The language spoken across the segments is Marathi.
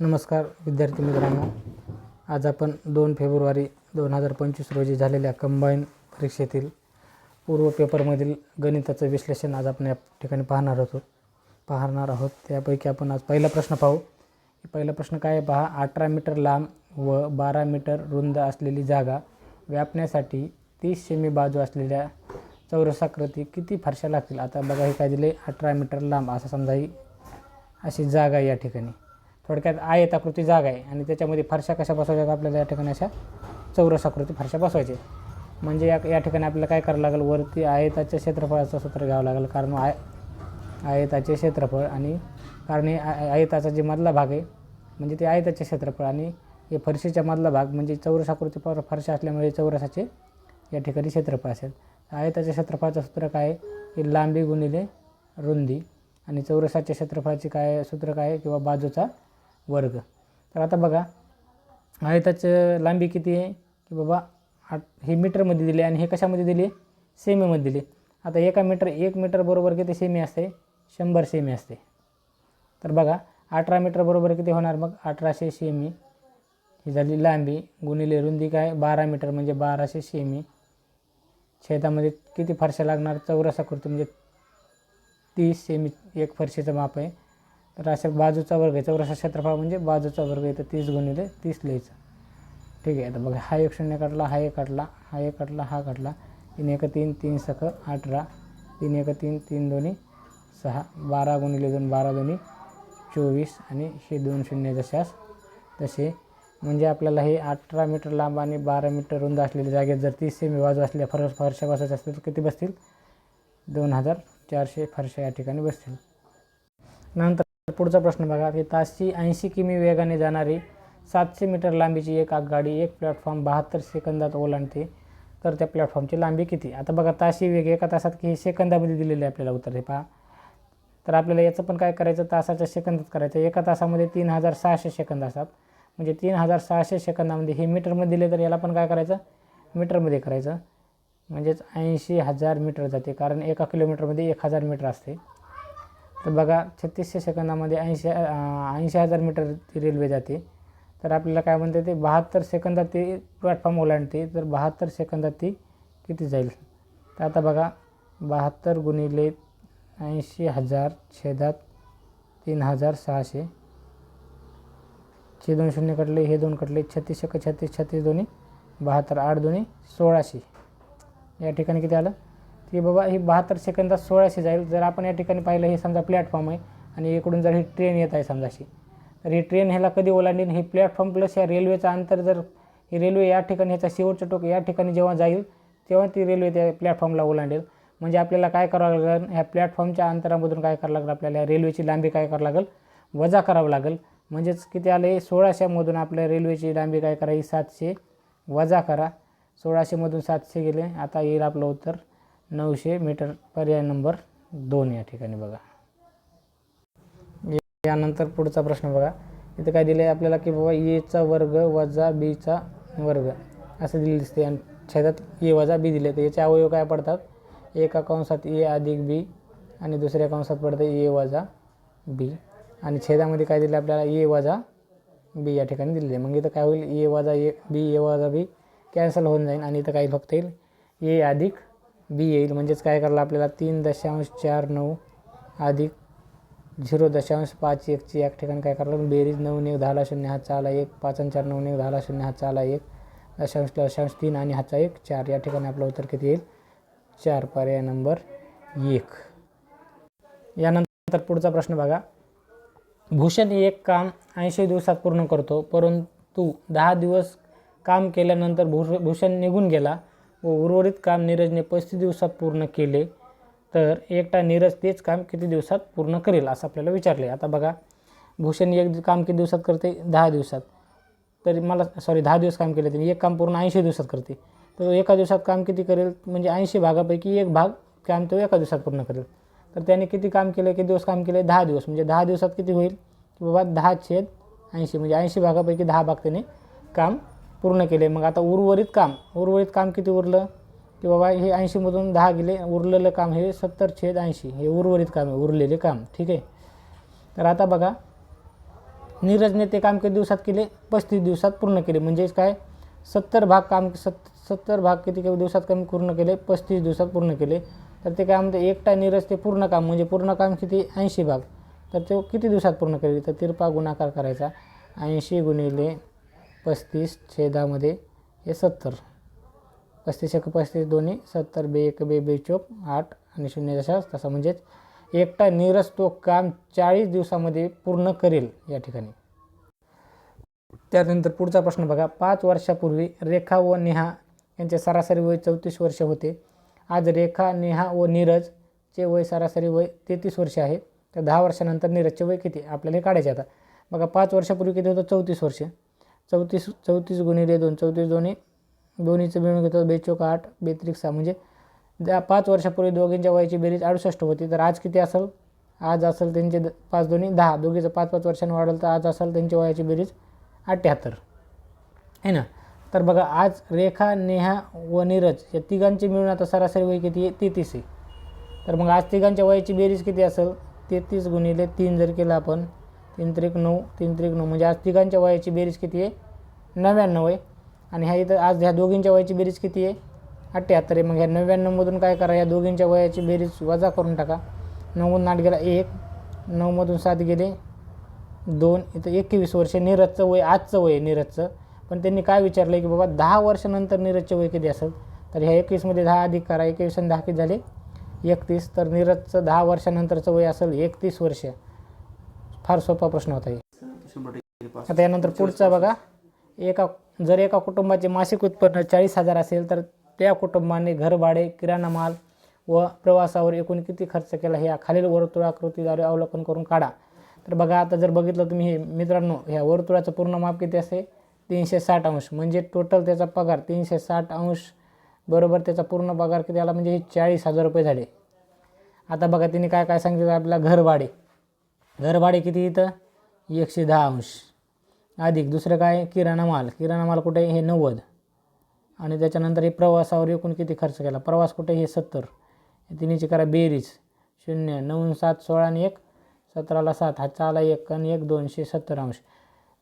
नमस्कार विद्यार्थी मित्रांनो. आज आपण दोन फेब्रुवारी दोन हजार पंचवीस रोजी झालेल्या कंबाईन परीक्षेतील पूर्व पेपरमधील गणिताचं विश्लेषण आज आपण या ठिकाणी पाहणार आहोत पाहणार आहोत. त्यापैकी आपण आज पहिला प्रश्न पाहू. पहिला प्रश्न काय आहे पहा? अठरा मीटर लांब व बारा मीटर रुंद असलेली जागा व्यापण्यासाठी तीस सेमी बाजू असलेल्या चौरसाकृती किती फारशा लागतील? आता बघा हे काय दिले? अठरा मीटर लांब असं समजा ही अशी जागा आहे या ठिकाणी. थोडक्यात आयताकृती जागा आहे आणि त्याच्यामध्ये फारशा कशा बसवायच्या आपल्याला या ठिकाणी अशा चौरसाकृती फारशा बसवायचे म्हणजे या या ठिकाणी आपल्याला काय करावं लागेल? वरती आयताच्या क्षेत्रफळाचं सूत्र घ्यावं लागेल. कारण आय आयताचे क्षेत्रफळ आणि कारण हे आयताचा जे मधला भाग आहे म्हणजे ते आयताचे क्षेत्रफळ आणि हे फरशीच्या मधला भाग म्हणजे चौरसाकृती फार फरशा असल्यामुळे चौरसाचे या ठिकाणी क्षेत्रफळ असेल. आयताच्या क्षेत्रफळाचं सूत्र काय आहे? की लांबी गुणिले रुंदी आणि चौरसाच्या क्षेत्रफळाचे काय सूत्र काय किंवा बाजूचा वर्ग. तर आता बघा आयताचं लांबी किती आहे? की बाबा आठ हे मीटरमध्ये दिले आणि हे कशामध्ये दिले? सेमीमध्ये दिले. आता एका मीटर एक मीटर बरोबर किती सेमी असते? शंभर सेमी असते. तर बघा अठरा मीटर बरोबर किती होणार? मग अठराशे सेमी. ही झाली लांबी. गुणिले रुंदी काय? बारा मीटर म्हणजे बाराशे सेमी. छेदामध्ये किती फरशा लागणार? चौरसाकृती म्हणजे तीस सेमी एक फरशीचं माप आहे. तर अशा बाजूचा वर्ग आहे. चौरसा क्षेत्रफळ म्हणजे बाजूचा वर्ग आहे. तीस गुणिले तीस लिहायचं. ठीक आहे. आता बघा हा एक शून्य काढला हा एक काढला हा एक काढला हा काढला. तीन एक तीन तीन सख अठरा. तीन एक तीन तीन दोन्ही सहा. बारा गुणिले दोन बारा दोन्ही चोवीस. आणि हे दोन शून्य जशास तसे. म्हणजे आपल्याला हे अठरा मीटर लांब आणि बारा मीटर रुंद असलेल्या जागेत जर तीस सेमी बाजू असल्या फर फरशा बसायच्या असतील तर किती बसतील? दोन हजार चारशे फरशा या ठिकाणी बसतील. नंतर पुढचा प्रश्न बघा की ताशी ऐंशी किमी वेगाने जाणारी सातशे मीटर लांबीची एक आगगाडी एक प्लॅटफॉर्म बहात्तर सेकंदात ओलांडते. तर त्या प्लॅटफॉर्मची लांबी किती? आता बघा ताशी वेग एका तासात की हे सेकंदामध्ये दिलेले आहे आपल्याला उत्तर हे पहा. तर आपल्याला याचं पण काय करायचं? तासाच्या सेकंदात करायचं. एका तासामध्ये तीन हजार सहाशे सेकंद असतात. म्हणजे तीन हजार सहाशे सेकंदामध्ये हे मीटरमध्ये दिले तर याला पण काय करायचं? मीटरमध्ये करायचं. म्हणजेच ऐंशी हजार मीटर जाते. कारण एका किलोमीटरमध्ये एक हजार मीटर असते. तर बघा छत्तीसशे सेकंदामध्ये ऐंशी ऐंशी हजार मीटर ती रेल्वे जाते. तर आपल्याला काय म्हणते ते बहात्तर सेकंदात ती प्लॅटफॉर्म ओलांडते तर बहात्तर सेकंदात ती किती जाईल? तर आता बघा बहात्तर गुणिले ऐंशी हजार छेदात तीन हजार सहाशे. छे दोन शून्य कटले हे दोन कटले छत्तीस एक छत्तीस छत्तीस दोन्ही बहात्तर आठ दोन्ही सोळाशे. या ठिकाणी किती आलं? की बाबा ही बहात्तर सेकंदात सोळाशे जाईल. जर आपण या ठिकाणी पाहिलं हे समजा प्लॅटफॉर्म आहे आणि इकडून जर ही ट्रेन येत आहे समजाशी तर ही ट्रेन ह्याला कधी ओलांडेल? हे प्लॅटफॉर्म प्लस या रेल्वेचं अंतर जर ही रेल्वे या ठिकाणी ह्याचा शेवटचं टोक या ठिकाणी जेव्हा जाईल तेव्हा ती रेल्वे त्या प्लॅटफॉर्मला ओलांडेल. म्हणजे आपल्याला काय करावं लागेल? ह्या प्लॅटफॉर्मच्या अंतरामधून काय करावं लागेल? आपल्याला रेल्वेची लांबी काय करावं लागेल? वजा करावं लागेल. म्हणजेच किती आले? सोळाशेमधून आपल्या रेल्वेची लांबी काय करा? ही सातशे वजा करा. सोळाशेमधून सातशे गेले. आता येईल आपलं उत्तर. नऊशे मीटर पर्याय नंबर दोन या ठिकाणी बघा. यानंतर पुढचा प्रश्न बघा. इथं काय दिलं आहे आपल्याला की बाबा एचा वर्ग वजा बीचा वर्ग. असं दिले दिसते आणि छेदात ए वजा बी दिले तर याचे अवयव काय पडतात? एका कंसात ए अधिक बी आणि दुसऱ्या कंसात पडतं ए वजा बी आणि छेदामध्ये काय दिलं आपल्याला? ए वजा बी या ठिकाणी दिलेले मग इथं काय होईल? ए वजा ए बी ए वजा बी कॅन्सल होऊन जाईल आणि इथं काय फक्त येईल. ए अधिक बी येईल. म्हणजेच काय करायला आपल्याला तीन दशांश चार नऊ अधिक झिरो दशांश पाच एकची एक ठिकाणी काय करायला बेरीज नऊ नऊ दहाला शून्य हा चाला एक. पाच आणि चार नऊ नऊ दहाला शून्य हा चाला एक. दशांश दशांश तीन आणि हातचा एक. चार. या ठिकाणी आपलं उत्तर किती येईल? चार. पर्याय नंबर एक. यानंतर पुढचा प्रश्न बघा. भूषण एक काम ऐंशी दिवसात पूर्ण करतो परंतु दहा दिवस काम केल्यानंतर भूष भूषण निघून गेला. व उर्वरित काम नीरजने पस्तीस दिवसात पूर्ण केले तर एकटा नीरज तेच काम किती दिवसात पूर्ण करेल असं आपल्याला विचारले आता बघा भूषण एक काम किती दिवसात करते? दहा दिवसात. तरी मला सॉरी दहा दिवस काम केले त्यांनी एक काम पूर्ण ऐंशी दिवसात करते. तर एका दिवसात काम किती करेल? म्हणजे ऐंशी भागापैकी एक भाग काम तो एका दिवसात पूर्ण करेल. तर त्याने किती काम केले किती दिवस काम केले? दहा दिवस. म्हणजे दहा दिवसात किती होईल? की बाबा दहा छेद ऐंशी. म्हणजे ऐंशी भागापैकी दहा भाग त्याने काम पूर्ण केले. मग आता उर्वरित काम उर्वरित काम किती उरलं? की बाबा हे ऐंशीमधून दहा गेले उरलेलं काम हे सत्तर छेद ऐंशी. हे उर्वरित काम आहे उरलेले काम ठीक आहे? तर आता बघा नीरजने ते काम किती दिवसात केले? पस्तीस दिवसात पूर्ण केले. म्हणजेच काय? सत्तर भाग काम सत् सत्तर भाग किती दिवसात कमी पूर्ण केले? पस्तीस दिवसात पूर्ण केले. तर ते काय म्हणते एकटा नीरज ते पूर्ण काम म्हणजे पूर्ण काम किती? ऐंशी भाग. तर ते किती दिवसात पूर्ण केले? तर तिरपा गुणाकार करायचा. ऐंशी गुणिले पस्तीस छेदामध्ये हे सत्तर. पस्तीस एक पस्तीस दोन्ही सत्तर बे एक बे बेचोक आठ आणि शून्य जशा तसा म्हणजेच एकटा नीरज तो काम चाळीस दिवसामध्ये पूर्ण करेल या ठिकाणी. त्यानंतर पुढचा प्रश्न बघा. पाच वर्षापूर्वी रेखा व नेहा यांचे सरासरी वय चौतीस वर्ष होते. आज रेखा नेहा व नीरजचे वय सरासरी वय तेहतीस वर्ष आहे. तर दहा वर्षानंतर नीरजचे वय किती? आपल्याला हे काढायचे आता. बघा पाच वर्षापूर्वी किती होतं? चौतीस वर्ष. चौतीस चौतीस गुणिले दोन चौतीस दोन्ही दोन्हीचं मिळून घेतो बेचोक आठ बेत्रिक सहा. म्हणजे त्या पाच वर्षापूर्वी दोघींच्या वयाची बेरीज अडुसष्ट होती तर आज किती असेल? आज असेल त्यांचे द पाच दोन्ही दहा. दोघीचं पाच पाच वर्षांनी वाढवलं तर आज असेल त्यांची वयाची बेरीज अठ्ठ्याहत्तर आहे ना? तर बघा आज रेखा नेहा व नीरज या तिघांची मिळून आता सरासरी वय किती आहे? तेहतीस आहे. तर मग आज तिघांच्या वयाची बेरीज किती असेल? तेहतीस गुणिले तीन जर केलं आपण तीन त्रिक नऊ तीन त्रिक नऊ. म्हणजे आज तिघांच्या वयाची बेरीज किती आहे? नव्याण्णव आहे. आणि ह्या इथं आज ह्या दोघींच्या वयाची बेरीज किती आहे? अठ्ठ्याहत्तर आहे. मग ह्या नव्याण्णवमधून काय करा या दोघींच्या वयाची बेरीज वजा करून टाका. नव्वद आठ गेला एक नऊमधून सात गेले दोन. इथं एकवीस वर्ष नीरजचं वय आजचं वय आहे नीरजचं. पण त्यांनी काय विचारलं की बाबा दहा वर्षानंतर नीरजचे वय किती असेल? तर ह्या एकवीसमध्ये दहा अधिक करा. एकवीस आणि दहा किती झाले? एकतीस. तर नीरजचं दहा वर्षानंतरचं वय असेल एकतीस वर्ष. फार सोपा प्रश्न होता हे. आता यानंतर पुढचा बघा. एका जर एका कुटुंबाचे मासिक उत्पन्न चाळीस हजार असेल तर त्या कुटुंबाने घरभाडे किराणा माल व प्रवासावर एकूण किती खर्च केला हे या खालील वर्तुळाकृतीद्वारे अवलोकन करून काढा. तर बघा आता जर बघितलं तुम्ही हे मित्रांनो ह्या वर्तुळाचं पूर्ण माप किती असते तीनशे साठ अंश. म्हणजे टोटल त्याचा पगार तीनशे साठ अंश बरोबर त्याचा पूर्ण पगार किती आला? म्हणजे हे चाळीस हजार रुपये झाले. आता बघा तिने काय काय सांगितलं? आपल्याला घरभाडे घरभाडे किती इथं? एकशे दहा अंश. अधिक. दुसरं काय? किराणा माल. किराणा माल कुठे? हे नव्वद. आणि त्याच्यानंतर हे प्रवासावर एकूण किती खर्च केला? प्रवास कुठे? हे सत्तर. तिन्हीची करा बेरीज. शून्य नऊ सात सोळा आणि एक. सतराला सात. हा चाला एक आणि एक दोनशे सत्तर अंश.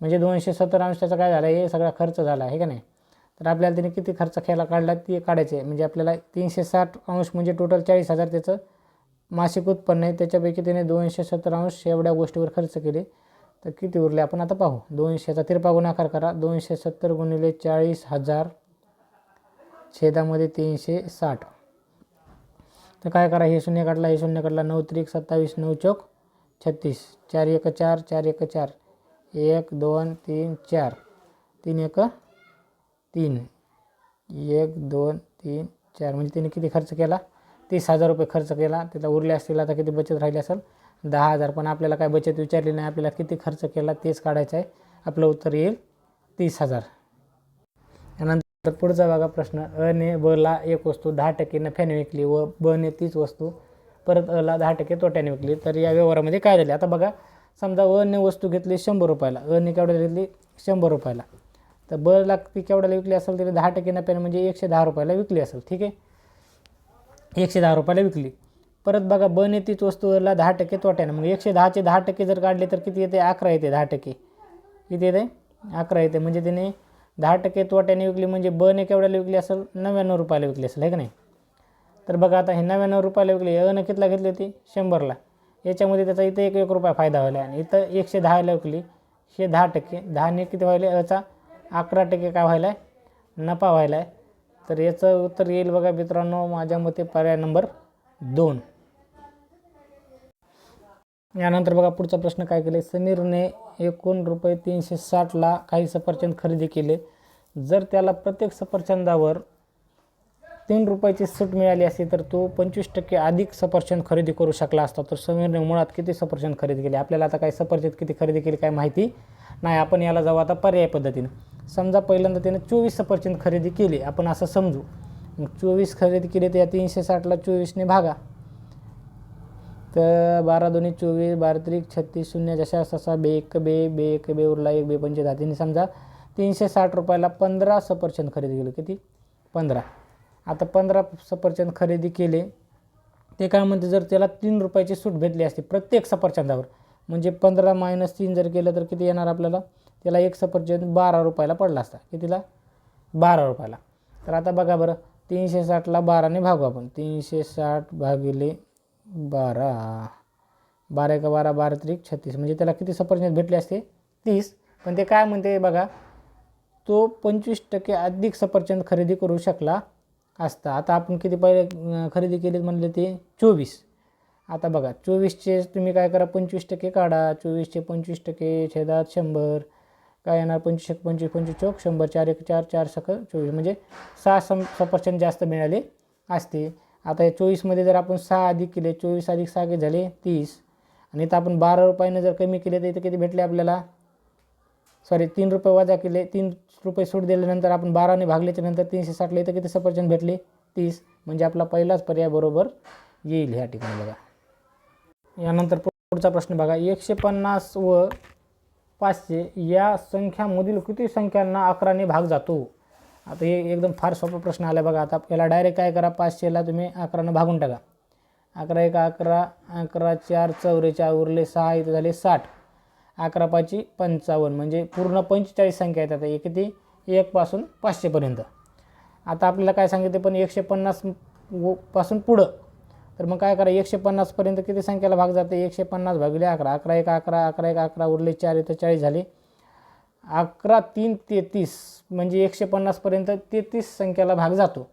म्हणजे दोनशे सत्तर अंश त्याचा काय झाला? हे सगळा खर्च झाला. आहे का नाही? तर आपल्याला तिने किती खर्च केला? काढला? ते काढायचे. आहे म्हणजे आपल्याला तीनशे साठ अंश म्हणजे टोटल चाळीस हजार त्याचं मासिक उत्पन्न आहे त्याच्यापैकी त्याने दोनशे सत्तरांश एवढ्या गोष्टीवर खर्च केले. तर किती उरले? आपण आता पाहू. दोनशेचा तिरपा गुणाकार करा. दोनशे सत्तर गुणिले चाळीस हजार छेदामध्ये तीनशे साठ. तर काय करा? हे शून्य काढला हे शून्य काढला. नऊ त्रिक सत्तावीस नऊ चौक छत्तीस. चार एक चार चार एक चार. एक दोन तीन चार. तीन एक तीन. एक दोन तीन चार. म्हणजे तिने किती खर्च केला? तीस हजार रुपये खर्च केला त्याला उरले असतील आता किती बचत राहिली असेल? दहा हजार. पण आपल्याला काय बचत विचारली नाही आपल्याला किती खर्च केला तेच काढायचं आहे. आपलं उत्तर येईल तीस हजार. त्यानंतर पुढचा बघा प्रश्न. अ ने ब ला एक वस्तू दहा टक्के नफ्याने विकली व ब ने तीच वस्तू परत अ ला दहा टक्के तोट्याने विकली. तर या व्यवहारामध्ये काय झाले? आता बघा समजा अ ने वस्तू घेतली शंभर रुपयाला. अ ने केवढ्याला घेतली? शंभर रुपयाला. तर ब ला ती केवढ्याला विकली असेल तरी दहा टक्के नफ्याने म्हणजे एकशे दहा रुपयाला विकली असेल. ठीक आहे? एकशे दहा रुपयाला विकली. परत बघा बन येतीच वस्तूला दहा टक्के तोट्याने मग एकशे दहाचे दहा टक्के जर काढले तर किती येते? अकरा येते दहा टक्के. किती येते? अकरा येते. म्हणजे त्याने दहा टक्के तोट्याने विकली म्हणजे बन एक केवढ्याला विकली असेल नव्याण्णव रुपयाला विकली असेल आहे का नाही? तर बघा आता हे नव्याण्णव रुपयाला विकली. अन कितीला कितला घेतली होती? शंभरला. याच्यामध्ये त्याचा इथं एक एक रुपया फायदा व्हायला आणि इथं एकशे दहाला विकली. हे दहा टक्के. दहाने किती व्हायले? अचा अकरा टक्के काय व्हायला आहे नफा व्हायला आहे तर याचं उत्तर येईल बघा मित्रांनो. माझ्या मते पर्याय नंबर दोन. यानंतर बघा पुढचा प्रश्न काय केले? समीरने एकूण रुपये तीनशे साठला काही सफरचंद खरेदी केले. जर त्याला प्रत्येक सफरचंदावर तीन रुपयाची सूट मिळाली असती तर तो पंचवीस टक्के अधिक सफरचंद खरेदी करू शकला असता. तर समीरने मुळात किती सफरचंद खरेदी केले? आपल्याला आता काही सफरचंद किती खरेदी केली काय माहिती नाही. आपण याला जाऊ आता पर्याय पद्धतीनं. समजा पहिल्यांदा त्याने चोवीस सफरचंद खरेदी केली आपण असं समजू. मग चोवीस खरेदी केली तर या तीनशे साठला चोवीसने भागा. तर बारा दोन्ही चोवीस बारा त्रिक छत्तीस शून्य जशा ससा बे एक बे बे एक बे उरला एक बे पंचे दहा. तिने समजा तीनशे साठ रुपयाला पंधरा सफरचंद खरेदी केलं. किती? पंधरा. आता पंधरा सफरचंद खरेदी केले ते काय म्हणते जर त्याला तीन रुपयाची सूट भेटली असती प्रत्येक सफरचंदावर म्हणजे पंधरा मायनस तीन जर केलं तर किती येणार आपल्याला? त्याला एक सफरचंद बारा रुपयाला पडला असता. कितीला? बारा रुपयाला. तर आता बघा बरं तीनशे साठला बाराने भागू आपण. तीनशे साठ भागिले बारा. बारा एका बारा बारा त्रिक छत्तीस. म्हणजे त्याला किती सफरचंद भेटले असते? तीस. पण ते काय म्हणते बघा तो पंचवीस टक्के अधिक सफरचंद खरेदी करू शकला असता. आता आपण किती पहिले खरेदी केली म्हणले ते? चोवीस. आता बघा चोवीसचे तुम्ही काय करा पंचवीस टक्के काढा. चोवीसचे पंचवीस टक्के छेदात शंभर. काय येणार? पंचवीस एक पंचवीस पंचवीस चौक शंभर चार एक चार चार सक चोवीस. म्हणजे सहा सम सफरचंद जास्त मिळाले असते. आता या चोवीसमध्ये जर आपण सहा अधिक केले चोवीस अधिक सहा किती झाले? तीस. आणि इथं आपण बारा रुपयानं जर कमी केले तर इथं किती भेटले आपल्याला? सॉरी तीन रुपये वजा केले तीन रुपये सूट दिल्यानंतर आपण बाराने भागल्याच्या नंतर तीनशे साठले इथं किती सफरचंद भेटले? तीस. म्हणजे आपला पहिलाच पर्याय बरोबर येईल ह्या ठिकाणी बघा. यानंतर पुढचा प्रश्न बघा. एकशे पन्नास व पाचशे या संख्यामधील किती संख्यांना अकराने भाग जातो? आता हे एकदम फार सोपा प्रश्न आला बघा. आता याला डायरेक्ट काय करा? पाचशेला तुम्ही अकरानं भागून टाका. अकरा एक अकरा अकरा चार चौवेचाळ उरले सहा इथं झाले साठ. अकरा पाची पंचावन्न म्हणजे पूर्ण पंचेचाळीस संख्या आहेत आता एक किती? एकपासून पाचशेपर्यंत. आता आपल्याला काय सांगितलं पण एकशे पन्नासपासून पुढं. तर मग काय करा एकशे पन्नासपर्यंत किती संख्याला भाग जाते? एकशे पन्नास भागिले अकरा. अकरा एक अकरा अकरा एक अकरा उरले चार इथं चाळीस झाले. अकरा तीन तेहतीस म्हणजे एकशे पन्नासपर्यंत तेहतीस संख्येला भाग जातो.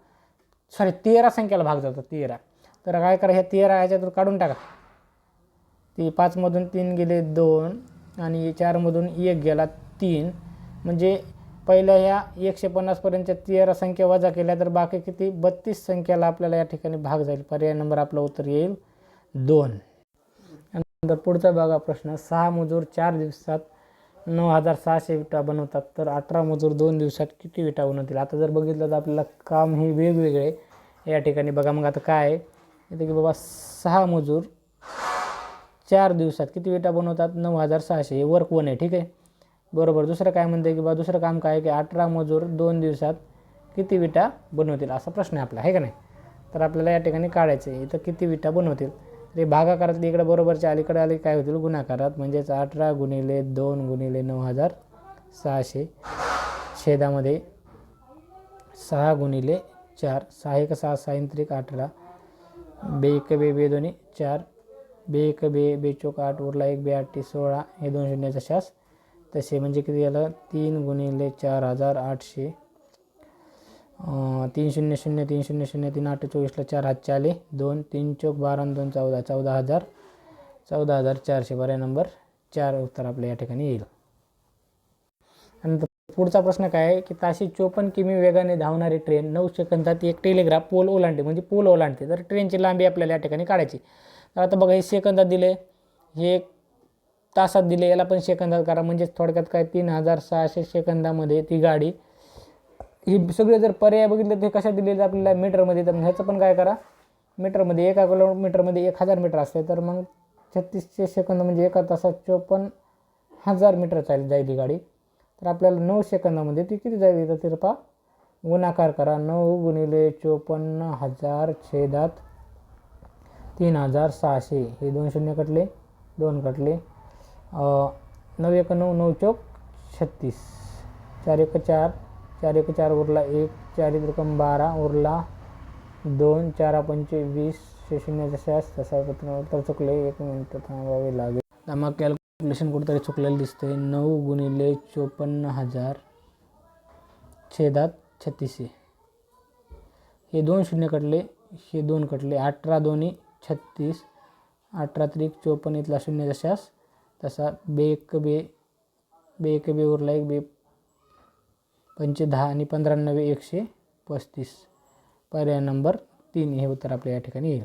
सॉरी तेरा संख्याला भाग जातो तेरा. तर काय करा ह्या तेरा ह्याच्यातून काढून टाका. ती पाचमधून तीन गेले दोन आणि चारमधून एक गेला तीन. म्हणजे पहिल्या ह्या एकशे पन्नासपर्यंतच्या तेरा संख्या वजा केल्या तर बाकी किती? बत्तीस संख्याला आपल्याला या ठिकाणी भाग जाईल. पर्याय नंबर आपलं उत्तर येईल. दोन. नंतर पुढचा बघा प्रश्न. सहा मजूर चार दिवसात नऊ हजार सहाशे विटा बनवतात तर अठरा मजूर दोन दिवसात किती विटा बनवतील? आता जर बघितलं तर आपल्याला काम हे वेगवेगळे या ठिकाणी बघा. मग आता काय आहे? की बाबा सहा मजूर चार दिवसात किती विटा बनवतात? नऊ हजार सहाशे. हे वर्क वन आहे. ठीक आहे? बरोबर. दुसरं काय म्हणते की बा दुसरं काम काय आहे की अठरा मजूर दोन दिवसात किती विटा बनवतील? असा प्रश्न आहे आपला आहे का नाही? तर आपल्याला या ठिकाणी काढायचं आहे इथं किती विटा बनवतील? ते भागाकारातली इकडे बरोबरच्या अलीकडे आले काय होतील? गुणाकारात. म्हणजेच अठरा गुणिले दोन गुणिले नऊ हजार सहाशे. छेदामध्ये सहा गुणिले चार. सहा एक सहा सायंत्रिक अठरा. बे एक बे बे दोन्ही चार. बे एक बे बे चोक आठ उरला एक बे आठ सोळा. हे दोन शून्याचा शास तसे म्हणजे किती झालं? तीन गुणिले चार हजार आठशे तीन शून्य शून्य तीन शून्य शून्य तीन आठ चोवीसला चार हातचे आले दोन तीन चौक बारा दोन चौदा चौदा हजार चौदा हजार चारशे बऱ्या नंबर. चार उत्तर आपल्या या ठिकाणी येईल. आणि पुढचा प्रश्न काय आहे? की ताशी चोपन्न किमी वेगाने धावणारी ट्रेन नऊ सेकंदात एक टेलिग्राफ पोल ओलांडते. म्हणजे पोल ओलांडते. तर ट्रेनची लांबी आपल्याला या ठिकाणी काढायची. तर आता बघा हे सेकंदात दिले हे तासात दिले याला पण सेकंदात करा. म्हणजेच थोडक्यात काय तीन हजार सहाशे सेकंदामध्ये ती गाडी. ही सगळे जर पर्याय बघितले तर हे कशा दिलेले आपल्याला मीटरमध्ये तर ह्याचं पण काय करा? मीटरमध्ये एका किलोमीटरमध्ये एक हजार मीटर असते. तर मग छत्तीसशे सेकंद म्हणजे एका तासात चोपन्न हजार मीटर चाल जाईल ही गाडी. तर आपल्याला नऊ सेकंदामध्ये ती किती जाईल तर तिरपा गुणाकार करा. नऊ गुणिले चोपन्न हजार छेदात तीन हजार सहाशे. हे दोन शून्य कटले दोन कटले. नऊ एक नऊ नऊ चौक छत्तीस. चार एक चार चार एक चार उरला एक चार एक रक्कम बारा उरला दोन चार पंचे वीस शे शून्याचा शास तसा पत्र तर चुकले एक मिनटं थांबावे लागेल. तर मग कॅल्क्युलेशन कुठेतरी चुकलेलं दिसते नऊ गुणिले चोपन्न हजार छेदात छत्तीसशे. हे दोन शून्य कटले हे दोन कटले. अठरा दोन्ही छत्तीस अठरा त्रिक चोपन्न इथला शून्य शास तसा बे एक बे बे एक बे उरला एक बे पंचे दहा आणि पंधरा एकशे पस्तीस. पर्याय नंबर तीन हे उत्तर आपल्या या ठिकाणी येईल.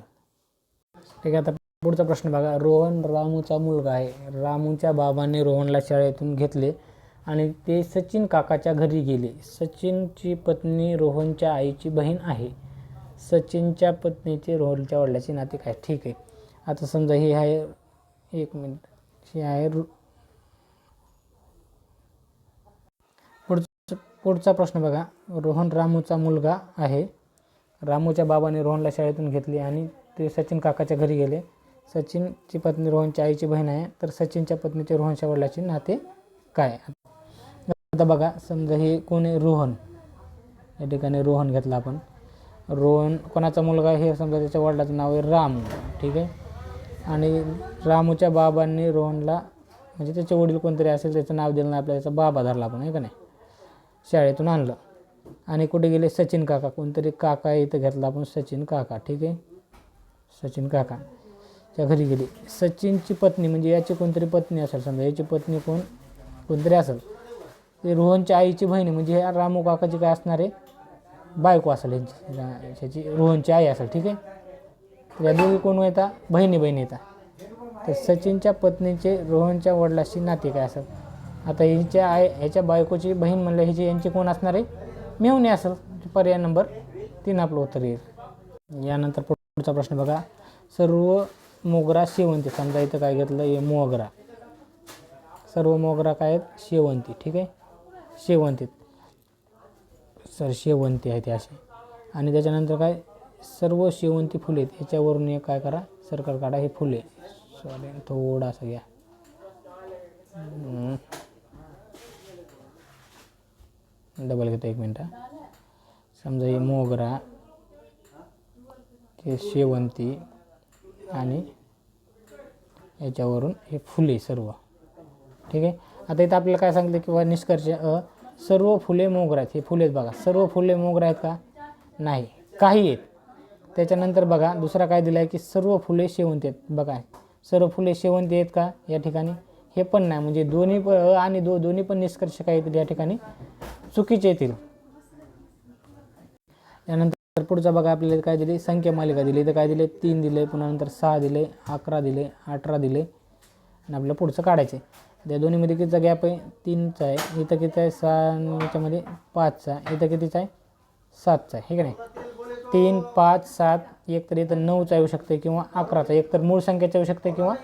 ठीक आहे आता पुढचा प्रश्न बघा. रोहन रामूचा मुलगा आहे. रामूच्या बाबाने रोहनला शाळेतून घेतले आणि ते सचिन काकाच्या घरी गेले. सचिनची पत्नी रोहनच्या आईची बहीण आहे. सचिनच्या पत्नीचे रोहनच्या वडिलाचे नाते काय? ठीक आहे. आता समजा हे आहे एक मिनिट. हे आहे रु पुढचा पुढचा प्रश्न बघा. रोहन रामूचा मुलगा आहे. रामूच्या बाबाने रोहनला शाळेतून घेतले आणि ते सचिन काकाच्या घरी गेले. सचिनची पत्नी रोहनच्या आईची बहीण आहे. तर सचिनच्या पत्नीचे रोहनच्या वडिलाचे नाते काय? आता बघा. समजा हे कोण आहे? रोहन. या ठिकाणी रोहन घेतला आपण. रोहन कोणाचा मुलगा आहे? हे समजा त्याच्या वडिलाचं नाव आहे राम. ठीक आहे? आणि रामूच्या बाबांनी रोहनला म्हणजे त्याचे वडील कोणतरी असेल त्याचं नाव दिलं नाही आपल्याला त्याचा बाबा धरला आपण आहे का नाही? शाळेतून आणलं. आणि कुठे गेले? सचिन काका. कोणतरी काका इथं घेतला आपण सचिन काका ठीक आहे? सचिन काका. त्या घरी गेली. सचिनची पत्नी म्हणजे याची कोणतरी पत्नी असेल समजा याची पत्नी कोण कोणतरी असेल. ते रोहनच्या आईची बहिणी म्हणजे ह्या रामू काकाची काय असणार आहे? बायको असेल यांची ह्याची रोहनची आई असेल ठीक आहे? या दोघी कोण येता बहिणी बहिणी येतात तर सचिनच्या पत्नीचे रोहनच्या वडिलाशी नाते काय असेल? आता हिच्या आई ह्याच्या बायकोची बहीण म्हणलं ह्याची यांची कोण असणार आहे? मेवणी असेल. पर्याय नंबर तीन आपलं उत्तर येईल. यानंतर पुढचा प्रश्न बघा. सर्व मोगरा शेवंती. समजा इथं काय घेतलं? हे मोगरा. सर्व मोगरा काय आहेत? शेवंती. ठीक आहे? शेवंतीत. सर शेवंती आहे ते अशी आणि त्याच्यानंतर काय? सर्व शेवंती फुले आहेत. याच्यावरून एक काय करा सर्कल काढा. हे फुले सॉरी थोडासा घ्या. डबल घेतो एक मिनटं. समजा हे मोगरा हे शेवंती आणि याच्यावरून हे फुले सर्व. ठीक आहे? आता इथं आपल्याला काय सांगितलं किंवा निष्कर्ष अ सर्व फुले मोगरा आहेत. हे फुलेच बघा. सर्व फुले मोगरा आहेत का? नाही. काही आहेत. त्याच्यानंतर बघा दुसरा काय दिला आहे की सर्व फुले शेवंती आहेत. बघा सर्व फुले शेवंती आहेत का या ठिकाणी? हे पण नाही म्हणजे दोन्ही प आणि दो दोन्ही पण निष्कर्ष काय येतील या ठिकाणी. चुकीचे येतील. यानंतर पुढचा बघा आपल्याला काय दिली? संख्या मालिका दिली. इथं काय दिले? तीन दिले पुन्हा नंतर सहा दिले अकरा दिले अठरा दिले. आणि आपल्याला पुढचं काढायचं आहे त्या दोन्हीमध्ये कितीचा गॅप आहे? तीनचा आहे. इथं किती आहे? सहा याच्यामध्ये पाचचा. इथं कितीचा आहे? सातचा आहे. हे का नाही? तीन पाच सात एक तर इथं नऊचा येऊ शकते किंवा अकराचा. एक तर मूळ संख्याचा येऊ शकते किंवा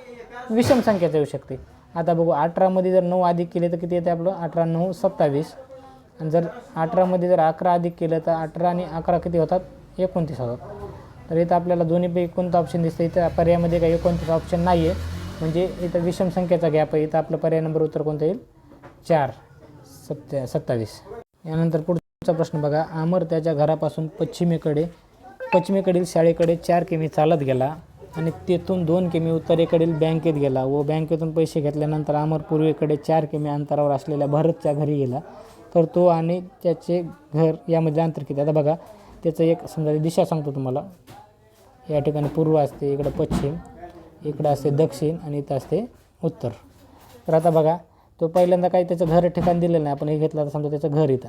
विषम संख्याचा येऊ शकते. आता बघू अठरामध्ये जर नऊ अधिक केले तर किती येते आपलं? अठरा नऊ सत्तावीस. आणि जर अठरामध्ये जर अकरा अधिक केलं तर अठरा आणि अकरा किती होतात? एकोणतीस होतात. तर इथं आपल्याला दोन्हीपैकी कोणतं ऑप्शन दिसतं इथं पर्यायामध्ये काही एकोणतीस ऑप्शन नाही आहे म्हणजे इथं विषम संख्येचा गॅप आहे. इथं आपलं पर्याय नंबर उत्तर कोणतं येईल? चार. सत्या सत्तावीस. यानंतर पुढचं प्रश्न बघा. अमर त्याच्या घरापासून पश्चिमेकडे पश्चिमेकडील शाळेकडे चार किमी चालत गेला आणि तेथून दोन किमी उत्तरेकडील बँकेत गेला व बँकेतून पैसे घेतल्यानंतर आमर पूर्वेकडे चार किमी अंतरावर असलेल्या भरतच्या घरी गेला. तर तो आणि त्याचे घर यामध्ये अंतर किती? आता बघा त्याचं एक समजा दिशा सांगतो तुम्हाला. या ठिकाणी पूर्व असते इकडं पश्चिम इकडं असते दक्षिण आणि इथं असते उत्तर. तर आता बघा तो पहिल्यांदा काही त्याचं घर ठिकाण दिलेलं नाही. आपण हे घेतलं तर समजा त्याचं घर इथं.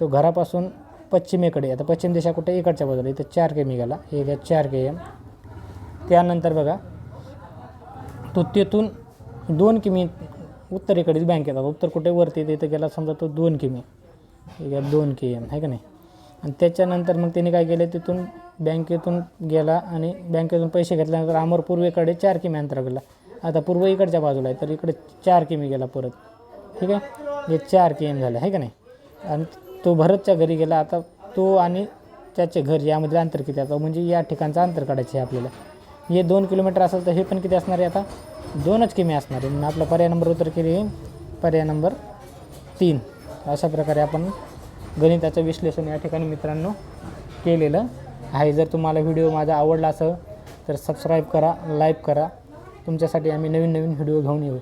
तो घरापासून पश्चिमेकडे आता पश्चिम दिशा कुठे? इकडच्या बाजूला इथं चार के गेला हे घ्या चार के एम. त्यानंतर बघा तो तेथून दोन किमी उत्तरेकडेच बँकेत आता उत्तर कुठे? वरती तिथं गेला समजा तो दोन किमी. हे घ्या दोन के एम आहे का नाही? आणि त्याच्यानंतर मग त्याने काय केलं? तिथून बँकेतून गेला आणि बँकेतून पैसे घेतल्यानंतर अमर पूर्वेकडे चार किमी अंतर गेला. आता पूर्व इकडच्या बाजूला आहे तर इकडे चार किमी गेला परत. ठीक आहे? हे चार के एम झालं आहे का नाही? आणि तो भरतच्या घरी गेला. आता तो आणि त्याचे घर यामध्ये अंतर किती आता म्हणजे या ठिकाणचं अंतर काढायचं आहे आपल्याला. हे दोन किलोमीटर असेल तर हे पण किती असणार आहे आता? दोनच किमी असणार आहे. म्हणून आपला पर्याय नंबर उत्तर केली पर्याय नंबर तीन. अशा प्रकारे आपण गणिताचं विश्लेषण या ठिकाणी मित्रांनो केलेलं आहे. जर तुम्हाला व्हिडिओ माझा आवडला असं तर सबस्क्राईब करा लाईक करा. तुमच्यासाठी आम्ही नवीन नवीन व्हिडिओ घेऊन येऊ.